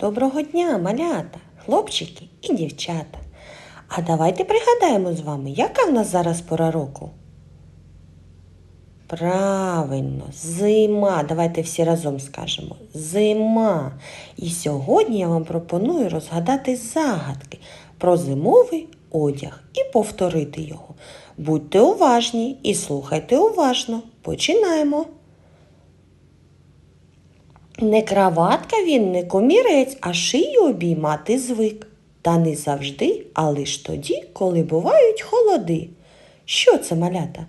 Доброго дня, малята, хлопчики і дівчата. А давайте пригадаємо з вами, яка в нас зараз пора року? Правильно, зима. Давайте всі разом скажемо. Зима. І сьогодні я вам пропоную розгадати загадки про зимовий одяг і повторити його. Будьте уважні і слухайте уважно. Починаємо. Не краватка він, не комірець, а шию обіймати звик. Та не завжди, а лиш тоді, коли бувають холоди. Що це малята?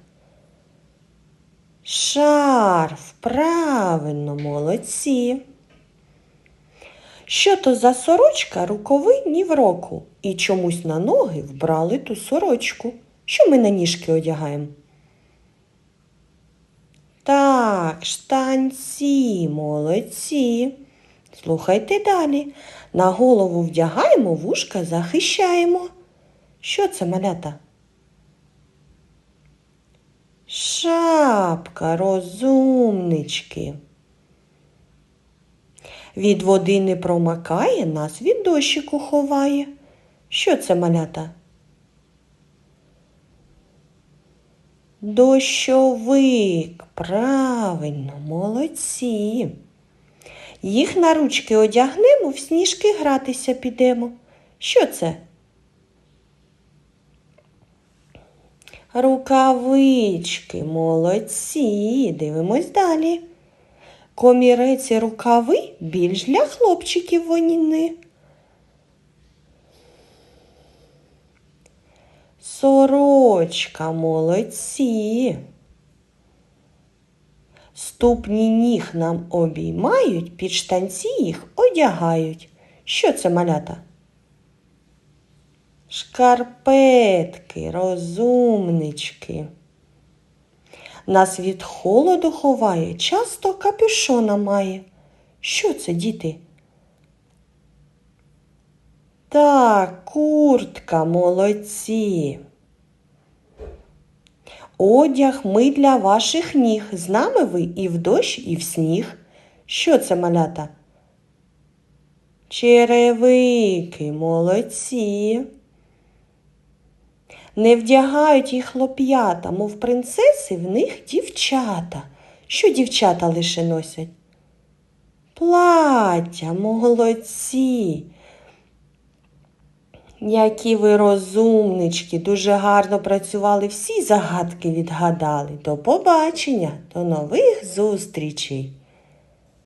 Шарф, правильно, молодці. Що то за сорочка рукави ні в року, і чомусь на ноги вбрали ту сорочку. Що ми на ніжки одягаємо? Так, штанці, молодці. Слухайте далі. На голову вдягаємо, вушка захищаємо. Що це малята? Шапка, розумнички. Від води не промакає, нас від дощику ховає. Що це малята? Дощовик, правильно, молодці. Їх на ручки одягнемо, в сніжки гратися підемо. Що це? Рукавички, молодці. Дивимось далі. Комірець і рукави більш для хлопчиків воніни. Сорочка, молодці. Ступні ніг нам обіймають, під штанці їх одягають. Що це малята? Шкарпетки, розумнички. Нас від холоду ховає, часто капюшона має. Що це, діти? Так, куртка, молодці. Одяг ми для ваших ніг. З нами ви і в дощ, і в сніг. Що це малята? Черевики, молодці. Не вдягають їх хлоп'ята, мов принцеси в них дівчата. Що дівчата лише носять? Плаття, молодці. Які ви розумнички, дуже гарно працювали, всі загадки відгадали. До побачення, до нових зустрічей!